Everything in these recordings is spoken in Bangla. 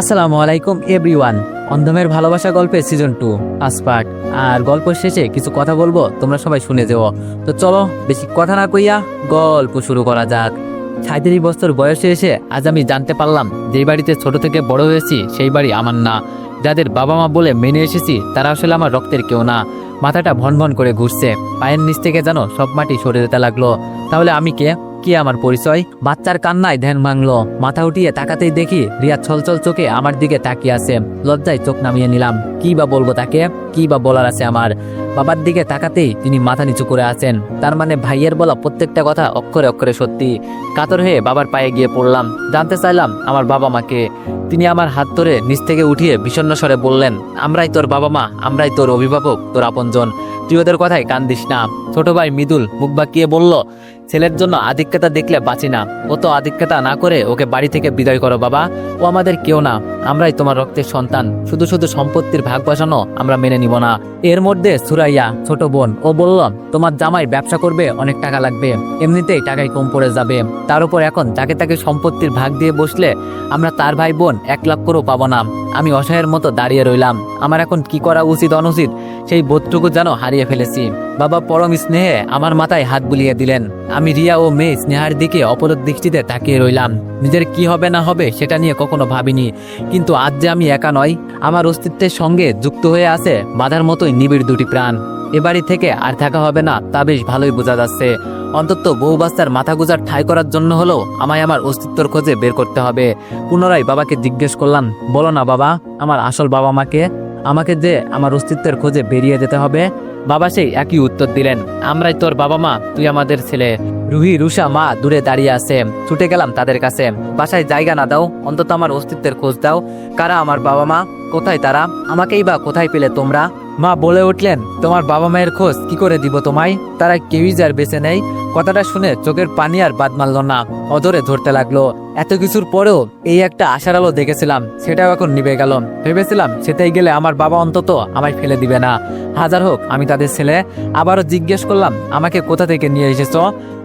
আসসালামু আলাইকুম, এভরিওয়ান। অন্ধমের ভালোবাসা গল্পের সিজন টু পার্ট আর গল্প শেষে কিছু কথা বলব, তোমরা সবাই শুনে যেও। তো চলো, বেশি কথা না কইয়া গল্প শুরু করা যাক। সাঁত্রিশ বছর বয়সে এসে আজ আমি জানতে পারলাম যেই বাড়িতে ছোট থেকে বড় হয়েছি, সেই বাড়ি আমার না। যাদের বাবা মা বলে মেনে এসেছি, তারা আসলে আমার রক্তের কেউ না। মাথাটা ভন ভন করে ঘুরছে। পায়ের নিচ থেকে যেন সব মাটি সরে যেতে লাগল। তাহলে আমি কে? কি আমার পরিচয়? বাচ্চার কান্নায় ধ্যান ভাঙলো। মাথা উঠিয়ে তাকাতেই দেখি রিয়া ছলছল চোখে আমার দিকে তাকিয়ে আছে। লজ্জায় চোখ নামিয়ে নিলাম। কি বা বলব তাকে? কি বা বলার আছে আমার? বাবার দিকে তাকাতেই তিনি মাথা নিচু করে আছেন। তার মানে ভাইয়ের বলা প্রত্যেকটা কথা অক্ষরে অক্ষরে সত্যি। কাতর হয়ে বাবার পায়ে গিয়ে পড়লাম। জানতে চাইলাম আমার বাবা মাকে। তিনি আমার হাত ধরে নিচ থেকে উঠিয়ে বিষণ্ণ স্বরে বললেন, আমরাই তোর বাবা মা, আমরাই তোর অভিভাবক, তোর আপনজন। তুই ওদের কথায় কান দিস না। ছোট ভাই মৃদুল মুখ বাঁকিয়ে বলল ছেলের জন্য আধিক্যতা দেখলে বাঁচি না। ও তো আধিক্যতা না করে ওকে বাড়ি থেকে বিদায় করো, বাবা। ও আমাদের কেউ না। আমরাই তোমার রক্তের সন্তান। শুধু শুধু সম্পত্তির ভাগ বসানো আমরা মেনে নিব না। এর মধ্যে সুরাইয়া, ছোট বোন, ও বলল তোমার জামাই ব্যবসা করবে, অনেক টাকা লাগবে। এমনিতেই টাকায় কম পড়ে যাবে। তার উপর এখন তাকে তাকে সম্পত্তির ভাগ দিয়ে বসলে আমরা তার ভাই বোন এক লাখ করেও পাবো না। আমি অসহায়ের মতো দাঁড়িয়ে রইলাম। আমার এখন কি করা উচিত, অনুচিত, সেই বোধটুকু যেন হারিয়ে ফেলেছি। বাবা পরম স্নেহে আমার মাথায় হাত বুলিয়ে দিলেন। আমি রিয়া ও মেয়ে স্নেহার দিকে অপরোধ দৃষ্টিতে তাকিয়ে রইলাম। নিজের কি হবে না হবে সেটা নিয়ে কখনো ভাবিনি। কিন্তু আজ যে আমি একা নয় আমার অস্তিত্বের সঙ্গে যুক্ত হয়ে আছে বাধার মতোই নিবিড় দুটি প্রাণ। এ বাড়ি থেকে আর থাকা হবে না, তা বেশ ভালোই বোঝা যাচ্ছে। অন্তত বহু বাচ্চার মাথা গুজার ঠাই করার জন্য হলেও আমায় আমার অস্তিত্বর খোঁজে বের করতে হবে। পুনরায় বাবাকে জিজ্ঞেস করলাম, বলো না বাবা, আমার আসল বাবা মাকে আমাকে যে আমার অস্তিত্বের খোঁজে বেরিয়ে যেতে হবে বাবা সেই একই উত্তর দিলেন, আমরাই তোর বাবা মা, তুই আমাদের ছেলে। রুহি রুষা মা দূরে দাঁড়িয়ে আছে, ছুটে গেলাম তাদের কাছে। বাসায় জায়গা না দাও, অন্তত আমার অস্তিত্বের খোঁজ দাও। কারা আমার বাবা মা? কোথায় তারা? আমাকেই বা কোথায় পেলে তোমরা? মা বলে উঠলেন, তোমার বাবা মায়ের খোঁজ কি করে দিব তোমায়? তারা কেউই যার বেছে নেই। কথাটা শুনে চোখের পানি আর বাদ মারল না। অধরে ধরতে লাগল। এত কিছুর পরেও এই একটা আশার আলো দেখেছিলাম, সেটাও এখন নিভে গেল। ভেবেছিলাম সেটাই গেলে আমার বাবা অন্তত আমায় ফেলে দিবে না। হাজার হোক, আমি তাদের ছেলে। আবারও জিজ্ঞেস করলাম, আমাকে কোথা থেকে নিয়ে এসেছ?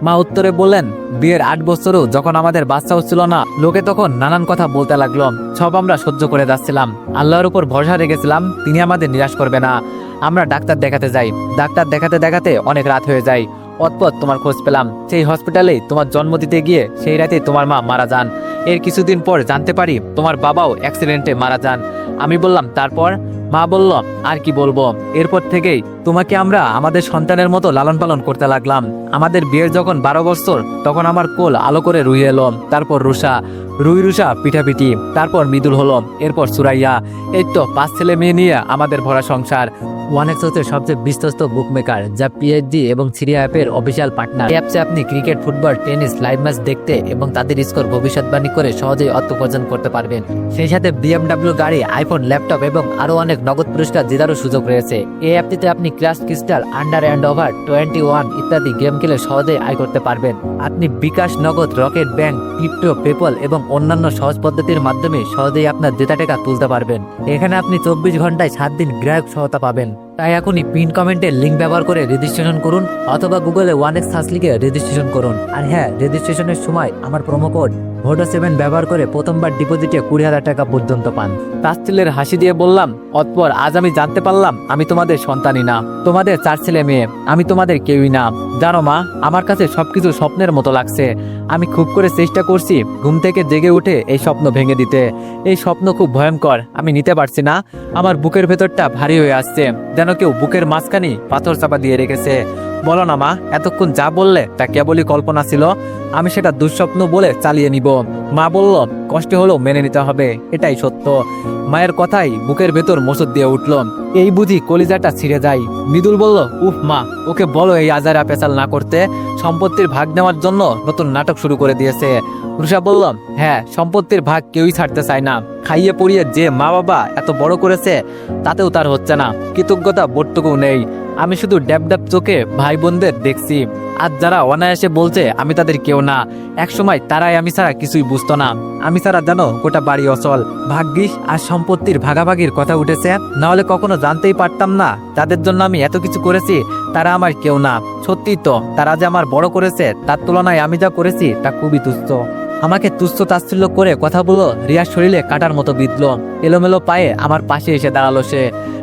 মা উত্তরে বললেন, বিয়ের আট বছরও যখন আমাদের বাচ্চা হচ্ছিল না, লোকে তখন নানান কথা বলতে লাগল। সব আমরা সহ্য করে যাচ্ছিলাম। আল্লাহর উপর ভরসা রেখেছিলাম, তিনি আমাদের নিরাশ করবে না। আমরা ডাক্তার দেখাতে যাই। ডাক্তার দেখাতে দেখাতে অনেক রাত হয়ে যায়। অতপর তোমার খোঁজ পেলাম। সেই হসপিটালে তোমার জন্ম দিতে গিয়ে সেই রাতে তোমার মা মারা যান। এর কিছুদিন পর জানতে পারি তোমার বাবাও অ্যাক্সিডেন্টে মারা যান। আমি বললাম, তারপর? মা বলল, আর কি বলব? এরপর থেকেই তোমাকে আমরা আমাদের সন্তানের মতো লালন পালন করতে লাগলাম। আমাদের বিয়ের যখন বারো বছর, তখন আমার কোল আলো করে রুইয়ে এলো। তারপর রুষা রুই রুষা পিঠাপিঠি তারপর মৃদুল হলো এরপর সুরাইয়া। এই তো পাঁচ ছেলে মেয়ে নিয়ে আমাদের ভরা সংসার। ওয়ান এক্স হচ্ছে সবচেয়ে বিশ্বস্ত বুকমেকার যা পিএইচডি এবং সিরিয়া অ্যাপের অফিসিয়াল পার্টনার অ্যাপসে আপনি cricket football tennis live match দেখতে এবং তাদের স্কোর ভবিষ্যৎবাণী করে সহজেই অর্থ উপার্জন করতে পারবেন। সেই সাথে বিএমডাব্লিউ গাড়ি আইফোন ল্যাপটপ এবং আরও অনেক নগদ পুরস্কার জেতারও সুযোগ রয়েছে। এই অ্যাপটিতে আপনি crash crystal under and over twenty one ইত্যাদি গেম খেলে সহজেই আয় করতে পারবেন। আপনি বিকাশ নগদ রকেট ব্যাংক ক্রিপ্টো পেপল এবং অন্যান্য সহজ পদ্ধতির মাধ্যমে সহজেই আপনার জেতা টাকা তুলতে পারবেন। এখানে আপনি চব্বিশ ঘন্টায় সাত দিন গ্রাহক সহায়তা পাবেন। তাই এখনই পিন কমেন্টের লিঙ্ক ব্যবহার করে রেজিস্ট্রেশন করুন অথবা গুগলে ওয়ান এক্স সার্চ লিখে রেজিস্ট্রেশন করুন। আর হ্যাঁ রেজিস্ট্রেশনের সময় আমার প্রোমো কোড ভোটো সেভেন ব্যবহার করে প্রথমবার ডিপোজিটে কুড়ি হাজার টাকা পর্যন্ত পান। তাস্তিলের হাসি দিয়ে বললাম, অতপর আজ আমি জানতে পারলাম আমি তোমাদের সন্তানই না। তোমাদের চার ছেলে মেয়ে, আমি তোমাদের কেউই না। জানো মা, আমার কাছে সবকিছু স্বপ্নের মতো লাগছে। আমি খুব করে চেষ্টা করছি ঘুম থেকে জেগে উঠে এই স্বপ্ন ভেঙে দিতে। এই স্বপ্ন খুব ভয়ঙ্কর, আমি নিতে পারছি না। আমার বুকের ভেতরটা ভারী হয়ে আসছে। যেন কেউ বুকের মাঝখানে পাথর চাপা দিয়ে রেখেছে। বলো না মা, এতক্ষণ যা বললে তা কেবলই কল্পনা ছিল। আমি সেটা দুঃস্বপ্ন বলে চালিয়ে নিব। মা বলল, কষ্ট হলেও মেনে নিতে হবে, এটাই সত্য। মায়ের কথাই বুকের ভেতর মোসর দিয়ে উঠল। এই বুঝি কলিজাটা ছিঁড়ে যায়। মৃদুল বলল, উফ মা, ওকে বলো এই আজারা পেঁচাল না করতে। সম্পত্তির ভাগ নেওয়ার জন্য নতুন নাটক শুরু করে দিয়েছে। রুষা বলল হ্যাঁ সম্পত্তির ভাগ কেউই ছাড়তে চায় না। খাইয়ে পড়িয়ে যে মা বাবা এত বড় করেছে, তাতেও তার হচ্ছে না। কৃতজ্ঞতা বোধটুকু নেই। আমি শুধু ড্যাব ড্যাব চোখে ভাই বোনদের দেখছি। আর যারা অনায়াসে বলছে, আমি তাদের কেউ না। একসময় তারাই আমি ছাড়া কিছুই বুঝতো না। আমি ছাড়া জানো গোটা বাড়ি অচল, ভাগ্যিস আর সম্পত্তির ভাগাভাগির কথা উঠেছে। না হলে কখনো জানতেই পারতাম না তাদের জন্য আমি এত কিছু করেছি, তারা আমার কেউ না। সত্যি তো, তারা যে আমার বড় করেছে, তার তুলনায় আমি যা করেছি, তা খুবই তুচ্ছ। আমাকে তুচ্ছ তাচ্ছিল্য করে কথা বলল, রিয়ার শরীরে কাটার মতো বিঁধল এলোমেলো পায়ে আমার পাশে এসে দাঁড়াল সে।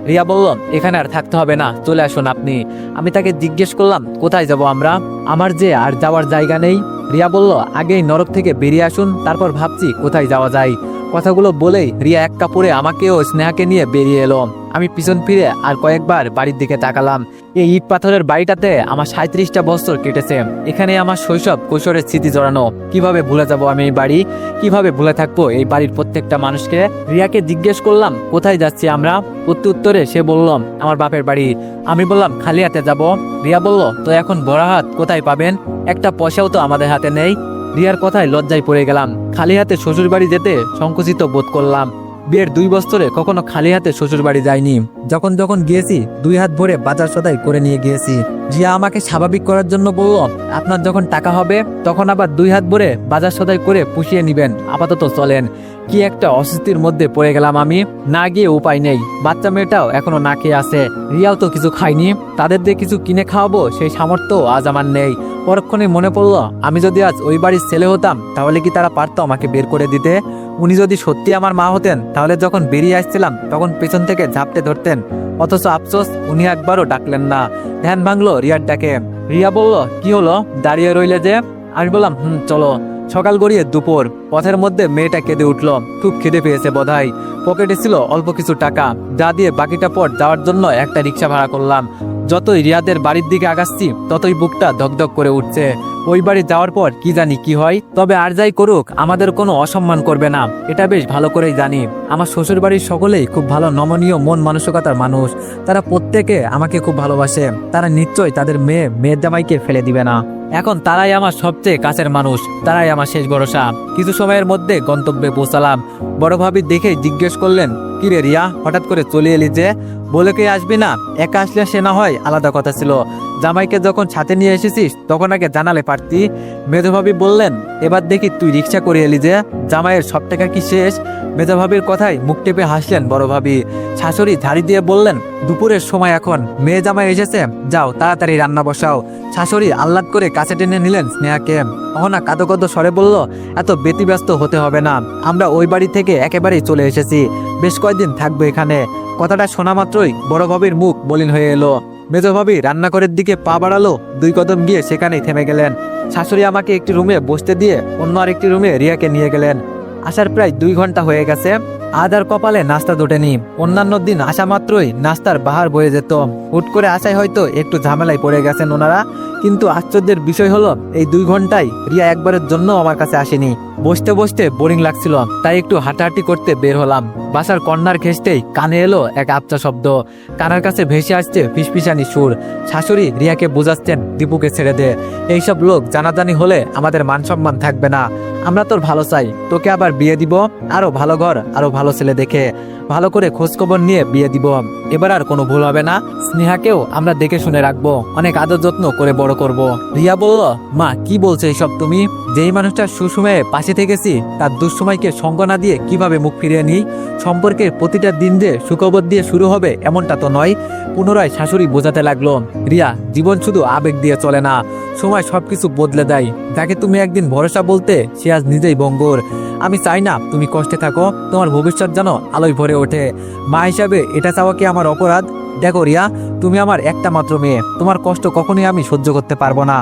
রিয়া বলল, এখানে আর থাকতে হবে না, চলে আসুন আপনি। আমি তাকে জিজ্ঞেস করলাম, কোথায় যাব আমরা? আমার যে আর যাওয়ার জায়গা নেই? রিয়া বলল, আগেই নরক থেকে বেরিয়ে আসুন, তারপর ভাবছি কোথায় যাওয়া যায়। কথাগুলো বলেই রিয়া এক কাপড়ে আমাকেও স্নেহাকে নিয়ে বেরিয়ে এলো। আমি পিছন ফিরে আর কয়েকবার বাড়ির দিকে তাকালাম। এই ইট পাথরের বাড়িটাতে আমার সাঁত্রিশটা বছর কেটেছে। এখানে আমার শৈশব কৈশোরের স্মৃতি জড়ানো। কীভাবে ভুলে যাব আমি এই বাড়ি? কীভাবে ভুলে থাকব এই বাড়ির প্রত্যেকটা মানুষকে? রিয়াকে জিজ্ঞেস করলাম, কোথায় যাচ্ছি আমরা? প্রত্যুত্তরে সে বলল, আমার বাপের বাড়ি। আমি বললাম খালি হাতে যাব? রিয়া বলল, তো এখন বড় হাত কোথায় পাবেন? একটা পয়সাও তো আমাদের হাতে নেই। রিয়ার কথায় লজ্জায় পড়ে গেলাম। খালি হাতে শ্বশুর বাড়ি যেতে সংকুচিত বোধ করলাম। বিয়ের দুই বছরে কখনো খালি হাতে শ্বশুর বাড়ি যায়নি যখন যখন গিয়েছি, দুই হাত ভরে বাজার সদাই করে নিয়ে গিয়েছি। জিয়া আমাকে স্বাভাবিক করার জন্য বলল, আপনার যখন টাকা হবে, তখন আবার দুই হাত ভরে বাজার সদাই করে পুষিয়ে নিবেন। আপাতত চলেন। কি একটা অস্বস্তির মধ্যে পড়ে গেলাম আমি। না গিয়ে উপায় নেই। বাচ্চা মেয়েটাও এখনও না খেয়ে আছে। রিয়াও তো কিছু খাইনি তাদের দিয়ে কিছু কিনে খাওয়াবো, সেই সামর্থ্য আজ আমার নেই। পরক্ষণে মনে পড়ল, আমি যদি আজ ওই বাড়ির ছেলে হতাম, তাহলে কি তারা পারতো আমাকে বের করে দিতে? উনি যদি সত্যি আমার মা হতেন, তাহলে যখন বেরিয়ে আসছিলাম, তখন পেছন থেকে ঝাপটে ধরতেন। অথচ আফসোস, উনি একবারও ডাকলেন না। ধ্যান ভাঙলো রিয়ার ডাকে। রিয়া বলল, কি হলো? দাঁড়িয়ে রইলে যে? আমি বললাম, হুম, চলো। সকাল গড়িয়ে দুপুর। পথের মধ্যে মেয়েটা কেঁদে উঠল। খুব খেদে পেয়েছে বোধহয়। পকেটে ছিল অল্প কিছু টাকা। যা দিয়ে বাকিটা পর যাওয়ার জন্য একটা রিক্সা ভাড়া করলাম। যতই রিয়াদের বাড়ির দিকে আগাচ্ছি, ততই বুকটা ধকধক করে উঠছে। ওই বাড়ি যাওয়ার পর কি জানি কি হয়, তবে আর যাই করুক, আমাদের কোনো অসম্মান করবে না। এটা বেশ ভালো করেই জানি। আমার শ্বশুর বাড়ির সকলেই খুব ভালো নমনীয়, মন মানসিকতার মানুষ। তারা প্রত্যেকে আমাকে খুব ভালোবাসে। তারা নিশ্চয়ই তাদের মেয়ে, মেয়ের জামাইকে ফেলে দিবে না। এখন তারাই আমার সবচেয়ে কাছের মানুষ, তারাই আমার শেষ ভরসা। কিছু সময়ের মধ্যে গন্তব্যে পৌঁছালাম। বড় ভাবি দেখে জিজ্ঞেস করলেন, কিরে রিয়া, হঠাৎ করে চলে এলি যে? বলে কে আসবি না? একা আসলে সে না হয় আলাদা কথা ছিল। জামাইকে যখন সাথে নিয়ে এসেছিস, তখন আগে জানালে পারতি। মেধভাবি বললেন, এবার দেখি তুই রিক্সা করে এলি যে, জামাইয়ের সব টাকা কি শেষ? মেধভাবির কথায় মুখ টেপে হাসলেন বড় ভাবি। শাশুড়ি ঝাড়ি দিয়ে বললেন, দুপুরের সময় এখন মেয়ে জামাই এসেছে, যাও তাড়াতাড়ি রান্না বসাও। শাশুড়ি আহ্লাদ করে কাছে টেনে নিলেন স্নেহাকে। অহনা কাদো কাদো স্বরে বলল, এত ব্যতিব্যস্ত হতে হবে না, আমরা ওই বাড়ি থেকে একেবারেই চলে এসেছি, বেশ কয়েকদিন থাকব এখানে। কথাটা শোনা মাত্রই বড় ভাবির মুখ মলিন হয়ে এলো। মেজ ভাবি রান্নাঘরের দিকে পা বাড়ালো, দুই কদম গিয়ে সেখানেই থেমে গেলেন। শাশুড়ি আমাকে একটি রুমে বসতে দিয়ে অন্য আরেকটি রুমে রিয়াকে নিয়ে গেলেন। আসার প্রায় দুই ঘণ্টা হয়ে গেছে। আজ আর কপালে নাস্তা দোটেনি। অন্যান্য দিন আসা মাত্রই নাস্তার বাহার বয়ে যেত। হুট করে আসায় হয়তো একটু ঝামেলায় পড়ে গেছেন ওনারা। কিন্তু আশ্চর্যের বিষয় হলো, এই দুই ঘন্টায় রিয়া একবারের জন্য আমার কাছে আসেনি। বসতে বসতে বোরিং লাগছিল, তাই একটু হাঁটাহাঁটি করতে বের হলাম। বাসার কর্নার ঘেসতেই কানে এলো এক আপচা শব্দ। কানার কাছে ভেসে আসছে ফিসফিসানি সুর। শাশুড়ি রিয়াকে বোঝাচ্ছেন, দীপুকে ছেড়ে দে। এইসব লোক জানাজানি হলে আমাদের মান সম্মান থাকবে না। আমরা তোর ভালো চাই, তোকে আবার বিয়ে দিব, আরও ভালো ঘর, আরও ভালো ছেলে দেখে ভালো করে খোঁজখবর নিয়ে বিয়ে দিব। এবার আর কোনো ভুল হবে না। স্নেহাকেও আমরা দেখে শুনে রাখব। অনেক আদর যত্ন করে বড় করব। রিয়া বলল, মা, কি বলছে এইসব তুমি? যেই মানুষটা সুসময়ে পাশে থেকেছি, তার দুঃসময়কে সঙ্গ না দিয়ে কীভাবে মুখ ফিরিয়ে নিই? সম্পর্কের প্রতিটা দিন যে সুখবর দিয়ে শুরু হবে এমনটা তো নয়। পুনরায় শাশুড়ি বোঝাতে লাগল, রিয়া, জীবন শুধু আবেগ দিয়ে চলে না, সময় সবকিছু বদলে দেয়। যাকে তুমি একদিন ভরসা বলতে সে আজ নিজেই বঙ্গর আমি চাই না তুমি কষ্টে থাকো, তোমার ভবিষ্যৎ যেন আলোয় ভরে ওঠে। মা হিসাবে এটা চাওয়া কি আমার অপরাধ? দেখো রিয়া, তুমি আমার একটা মাত্র মেয়ে, তোমার কষ্ট কখনোই আমি সহ্য করতে পারব না।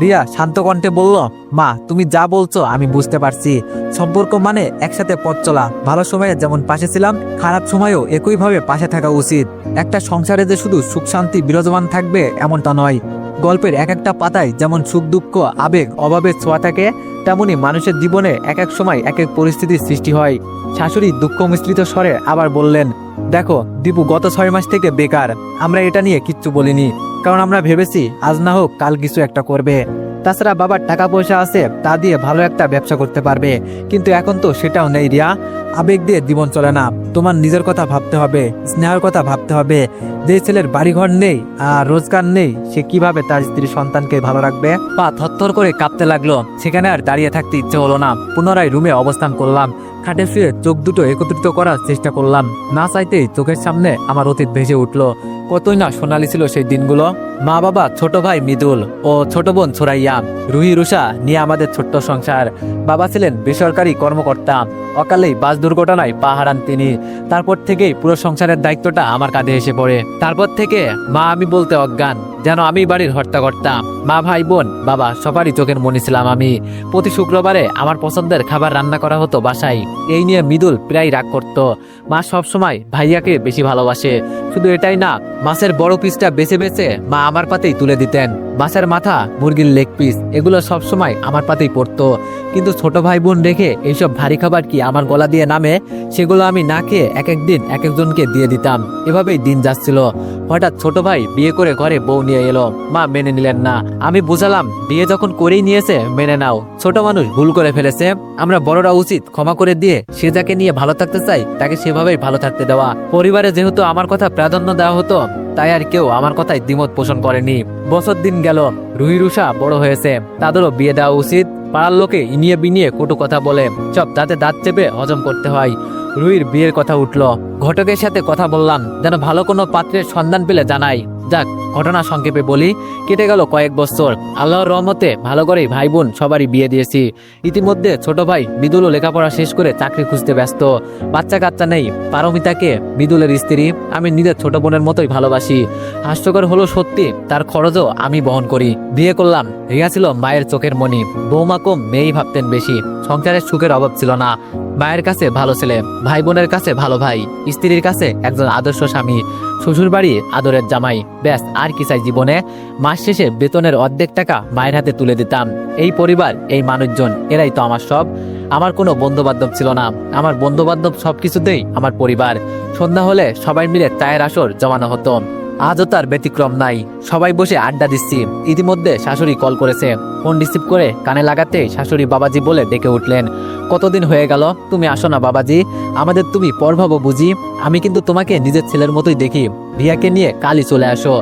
রিয়া শান্ত কণ্ঠে বলল, মা, তুমি যা বলছো আমি বুঝতে পারছি। সম্পর্ক মানে একসাথে পথ চলা। ভালো সময়ে যেমন পাশে ছিলাম, খারাপ সময়েও একইভাবে পাশে থাকা উচিত। একটা সংসারে যে শুধু সুখ, শান্তি, বিরাজমান থাকবে এমনটা নয়। গল্পের এক একটা পাতায় যেমন সুখ, দুঃখ, আবেগ অভাবের ছোঁয়া থাকে, তেমনি মানুষের জীবনে এক এক সময় এক এক পরিস্থিতির সৃষ্টি হয়। শাশুড়ি দুঃখ মিশ্রিত স্বরে আবার বললেন, দেখো, দীপু গত ছয় মাস থেকে বেকার। আমরা এটা নিয়ে কিচ্ছু বলিনি। কারণ আমরা ভেবেছি আজ না হোক কাল কিছু একটা করবে। তাছাড়া বাবার টাকা পয়সা আছে, তা দিয়ে ভালো একটা ব্যবসা করতে পারবে। কিন্তু এখন তো সেটাও নেই রিয়া। আবেগ দিয়ে জীবন চলে না। তোমার নিজের কথা ভাবতে হবে, স্নেহের কথা ভাবতে হবে। যে ছেলের বাড়িঘর নেই আর রোজগার নেই, সে কীভাবে তার স্ত্রী সন্তানকে ভালো রাখবে? পা থরথর করে কাঁপতে লাগল। সেখানে আর দাঁড়িয়ে থাকতে ইচ্ছে হলো না। পুনরায় রুমে অবস্থান করলাম। খাটে শুয়ে চোখ দুটো একত্রিত করার চেষ্টা করলাম। না চাইতেই চোখের সামনে আমার অতীত ভেসে উঠল। কতই না সোনালি ছিল সেই দিনগুলো। মা বাবা, ছোট ভাই মৃদুল ও ছোট বোন ছোরাইয়া। রুহি, রুষা নিয়ে আমাদের ছোট্ট সংসার। বাবা ছিলেন বেসরকারি কর্মকর্তা। অকালেই বাস দুর্ঘটনায় পা হারান তিনি। তারপর থেকেই পুরো সংসারের দায়িত্বটা আমার কাঁধে এসে পড়ে। তারপর থেকে মা আমি বলতে অজ্ঞান, যেন আমি বাড়ির হর্তাকর্তা। মা, ভাই, বোন, বাবা, সবারই চোখের মনি ছিলাম আমি। প্রতি শুক্রবারে আমার পছন্দের খাবার রান্না করা হতো বাসায়। এই নিয়ে মৃদুল প্রায় রাগ করত। মা সবসময় ভাইয়াকে বেশি ভালোবাসে। শুধু এটাই না, মাছের বড় পিসটা বেছে বেছে মা আমার পাতেই তুলে দিতেন। মাছের মাথা, মুরগির লেগ পিস এগুলো সবসময় আমার পাতেই পড়তো। কিন্তু ছোট ভাই বোন রেখে এইসব ভারী খাবার কি আমার গলা দিয়ে নামে, সেগুলো আমি না খেয়ে এক একদিন এক একজনকে দিয়ে দিতাম। এভাবেই দিন যাচ্ছিল। হঠাৎ ছোট ভাই বিয়ে করে ঘরে বউ নিয়ে এলো। মা মেনে নিলেন না। আমি বুঝালাম, বিয়ে যখন করেই নিয়েছে, মেনে নাও। ছোট মানুষ ভুল করে ফেলেছে। আমরা বড়রা উচিত ক্ষমা করে দিয়ে সে যাকে নিয়ে ভালো থাকতে চাই, তাকে সেভাবেই ভালো থাকতে দেওয়া। পরিবারে যেহেতু আমার কথা প্রাধান্য দেওয়া হতো, তাই আর কেউ আমার কথায় দ্বিমত পোষণ করেনি। বছর দিন গেল। রুহি রুষা বড় হয়েছে। তাদেরও বিয়ে দেওয়া উচিত। পাড়ার লোকে ইনিয়ে বিনিয়ে কটু কথা বলে সব দাঁতে দাঁত চেপে হজম করতে হয়। রুহির বিয়ের কথা উঠল। ঘটকের সাথে কথা বললাম, যেন ভালো কোনো পাত্রের সন্ধান পেলে জানাই। যাক, ঘটনা সংক্ষেপে বলি, কেটে গেল কয়েক বছর। আল্লাহর রহমতে ভালো করেই ভাই বোন সবারই বিয়ে দিয়েছি। ইতিমধ্যে ছোট ভাই মৃদুলও লেখাপড়া শেষ করে চাকরি খুঁজতে ব্যস্ত। বাচ্চা কাচ্চা নেই, পারমিতাকে মৃদুলের স্ত্রী, আমি নিজের ছোট বোনের মতোই ভালোবাসি। হাস্যকর হলো সত্যি, তার খরচও আমি বহন করি। বিয়ে করলাম, রিয়া ছিল মায়ের চোখের মণি। বৌমা কম মেয়েই ভাবতেন বেশি। সংসারের সুখের অভাব ছিল না। মায়ের কাছে ভালো ছেলে ভাই বোনের কাছে ভালো ভাই। স্ত্রীর কাছে একজন আদর্শ স্বামী শ্বশুর বাড়ি আদরের জামাই। ব্যাস, আর কি চাই জীবনে? মাস শেষে বেতনের অর্ধেক টাকা মায়ের হাতে তুলে দিতাম। এই পরিবার, এই মানুষজন, এরাই তো আমার সব। আমার কোনো বন্ধু বান্ধব ছিল না। আমার বন্ধু বান্ধব সব কিছুতেই আমার পরিবার। সন্ধ্যা হলে সবাই মিলে চায়ের আসর জমানো হতো। আজও তার ব্যতিক্রম নাই। সবাই বসে আড্ডা দিচ্ছি। ইতিমধ্যে শাশুড়ি কল করেছে। ফোন রিসিভ করে কানে লাগাতে শাশুড়ি বাবাজি বলে ডেকে উঠলেন। কতদিন হয়ে গেল? তুমি আসো না, বাবাজি। আমাদের তুমি পরভাবো বুঝি। আমি কিন্তু তোমাকে নিজের ছেলের মতোই দেখি। রিয়াকে নিয়ে কালই চলে আসো।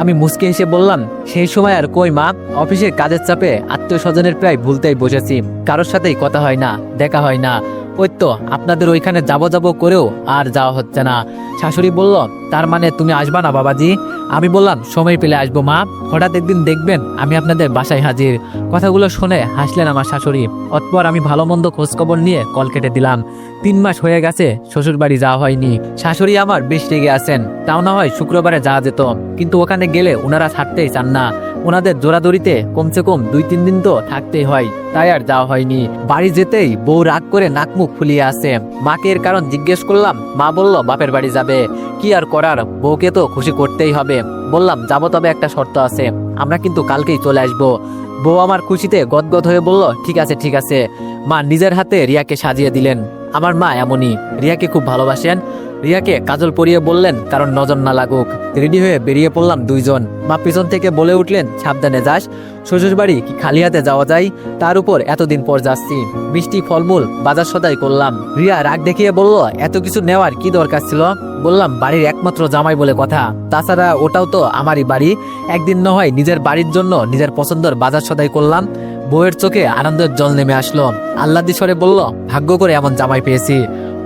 আমি মুসকে হেসে বললাম, সেই সময় আর কই মা? অফিসের কাজের চাপে আত্মীয় স্বজনের প্রায় ভুলতেই বসেছি। কারোর সাথেই কথা হয় না, দেখা হয় না। ওই তো, আপনাদের ওইখানে যাব যাব করেও আর যাওয়া হচ্ছে না। শাশুড়ি বলল, তার মানে তুমি আসবা না বাবাজি? আমি বললাম, সময় পেলে আসব মা। হঠাৎ একদিন দেখবেন আমি আপনাদের বাসায় হাজির। কথাগুলো শুনে হাসলেন আমার শাশুড়ি। অতপর আমি ভালো মন্দ খোঁজখবর নিয়ে কল কেটে দিলাম। তিন মাস হয়ে গেছে শ্বশুর বাড়ি যাওয়া হয়নি। শাশুড়ি আমার বেশ রেগে আছেন। তাও না হয় শুক্রবারে যাওয়া যেত। কিন্তু ওখানে গেলে ওনারা ছাড়তেই চান না। ওনাদের জোরাদড়িতে কমসে কম দুই তিন দিন তো থাকতেই হয়। তাই আর যাওয়া হয়নি। বাড়ি যেতেই বউ রাগ করে নাক মুখ ফুলিয়ে আসে। মাকে এর কারণ জিজ্ঞেস করলাম, মা বলল, বাপের বাড়ি যাবে। কি আর করার? বউকে তো খুশি করতেই হবে। বললাম, যাব তবে একটা শর্ত আছে। আমরা কিন্তু কালকেই চলে আসব। বউ আমার খুশিতে গদগদ হয়ে বলল, ঠিক আছে ঠিক আছে। মা নিজের হাতে রিয়াকে সাজিয়ে দিলেন। আমার মা এমনই, রিয়াকে খুব ভালোবাসেন। রিয়াকে কাজল পরিয়ে বললেন, কারণ নজর না লাগুক। রেডি হয়ে বেরিয়ে পড়লাম দুইজন। মা পিছন থেকে বলে উঠলেন, সাবধানে যাস। শ্বশুর বাড়ি কি খালি হাতে যাওয়া যায়? তার উপর এতদিন পর যাচ্ছি। মিষ্টি ফলমূল বাজার সদাই করলাম। রিয়া রাগ দেখিয়ে বলল, এত কিছু নেওয়ার কি দরকার ছিল? বললাম, বাড়ির একমাত্র জামাই বলে কথা। তাছাড়া ওটাও তো আমারই বাড়ি। একদিন না হয় নিজের বাড়ির জন্য নিজের পছন্দের বাজার সদাই করলাম। বউয়ের চোখে আনন্দের জল নেমে আসলো। আল্লাদিস্বরে বলল, ভাগ্য করে এমন জামাই পেয়েছি।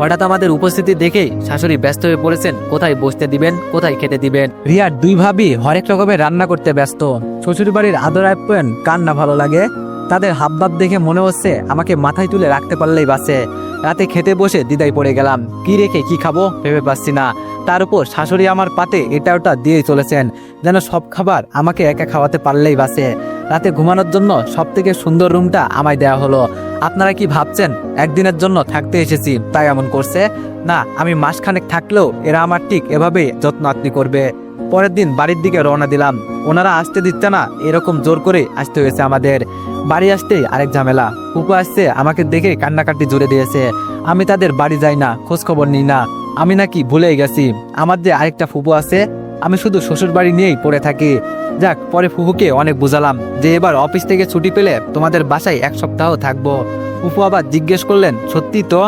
হঠাৎ আমাদের উপস্থিতি দেখেই শাশুড়ি ব্যস্ত হয়ে পড়েছেন কোথায় বসতে দিবেন, কোথায় খেতে দিবেন। রিয়ার দুই ভাবি হরেক রকমের রান্না করতে ব্যস্ত। শ্বশুর বাড়ির আদর আপ্যায়ন কার না ভালো লাগে। তাদের হাবভাব দেখে মনে হচ্ছে আমাকে মাথায় তুলে রাখতে পারলেই বাসে রাতে খেতে বসে দিদাই পড়ে গেলাম, কি রেখে কি খাব ভেবে পাচ্ছি না। তার উপর শাশুড়ি আমার পাতে এটা ওটা দিয়েই চলেছেন, যেন সব খাবার আমাকে একা খাওয়াতে পারলেই বাসে রাতে ঘুমানোর জন্য সব থেকে সুন্দর রুমটা আমায় দেওয়া হলো। আপনারা কি ভাবছেন, একদিনের জন্য থাকতে এসেছি, তাই এমন করছে? না, আমি মাসখানেক থাকলেও এরা আমার ঠিক এভাবেই যত্ন আত্মি করবে। পরের দিন বাড়ির দিকে রওনা দিলাম। ওনারা আসতে দিচ্ছে না, এরকম জোর করে আসতে হয়েছে আমাদের। বাড়ি আসতেই আরেক ঝামেলা। ফুপু আসছে, আমাকে দেখে কান্নাকাটি জুড়ে দিয়েছে। আমি তাদের বাড়ি যাই না খোঁজ খবর নিই না। আমি নাকি ভুলেই গেছি। আমার যে আরেকটা ফুপু আছে, আমি শুধু শ্বশুর বাড়ি নিয়েই পড়ে থাকি। যাক, পরে ফুহুকে অনেক বুঝালাম যে এবার অফিস থেকে ছুটি পেলে তোমাদের বাসায় এক সপ্তাহ থাকব। ফুফু আবার জিজ্ঞেস করলেন, সত্যি তো?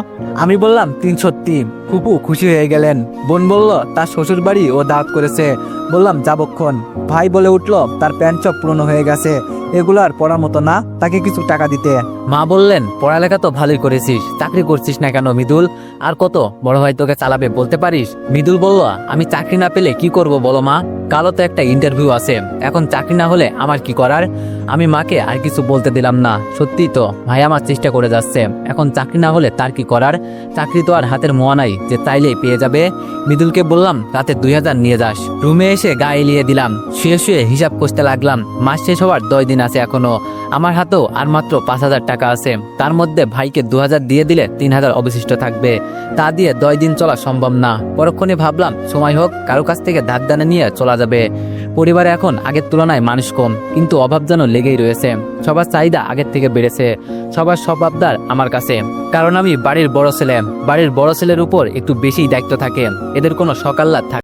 আমি বললাম, তিন সত্যি। ফুপু খুশি হয়ে গেলেন। বোন বলল, তার শ্বশুর বাড়ি ও দাওয়াত করেছে। বললাম, যাবক্ষণ। ভাই বলে উঠল, তার প্যান্ট চপ পুরনো হয়ে গেছে। এগুলো আর পড়ার মতো না, তাকে কিছু টাকা দিতে। মা বললেন, পড়ালেখা তো ভালোই করেছিস। চাকরি করছিস না কেন মৃদুল? আর কত? বড় ভাই তোকে চালাবে, বলতে পারিস? মৃদুল বলল, আমি চাকরি না পেলে কি করব বলো মা? কালও তো একটা ইন্টারভিউ আছে। এখন চাকরি না হলে আমার কি করার? আমি মাকে আর কিছু বলতে দিলাম না। সত্যি তো, ভাই আমার চেষ্টা করে যাচ্ছে। এখন চাকরি না হলে তার কি করার? চাকরি তো আর হাতের মোয়া নাই। যে চাইলেই পেয়ে যাবে। মৃদুলকে বললাম, রাতে দুই হাজার নিয়ে যাস। রুমে এসে গায়ে এলিয়ে দিলাম। শুয়ে শুয়ে হিসাব করতে লাগলাম, মাস শেষ হওয়ার দশ দিন আছে এখনও। আমার হাতেও আর মাত্র পাঁচ হাজার টাকা আছে। তার মধ্যে ভাইকে দু হাজার দিয়ে দিলে তিন হাজার অবশিষ্ট থাকবে। তা দিয়ে দশ দিন চলা সম্ভব না। পরক্ষণে ভাবলাম, সময় হোক, কারও কাছ থেকে ধার দানে নিয়ে চলা যাবে। পরিবারে এখন আগের তুলনায় মানুষ কম, কিন্তু অভাব যেন লেগেই রয়েছে। সবার চাহিদা আগের থেকে বেড়েছে। সবার সব আবদার আমার কাছে। কারণ আমি বাড়ির বড় ছেলে। বাড়ির বড় ছেলের উপর একটু বেশি দায়িত্ব থাকে। এদের কোনো সকাল্লা থাকে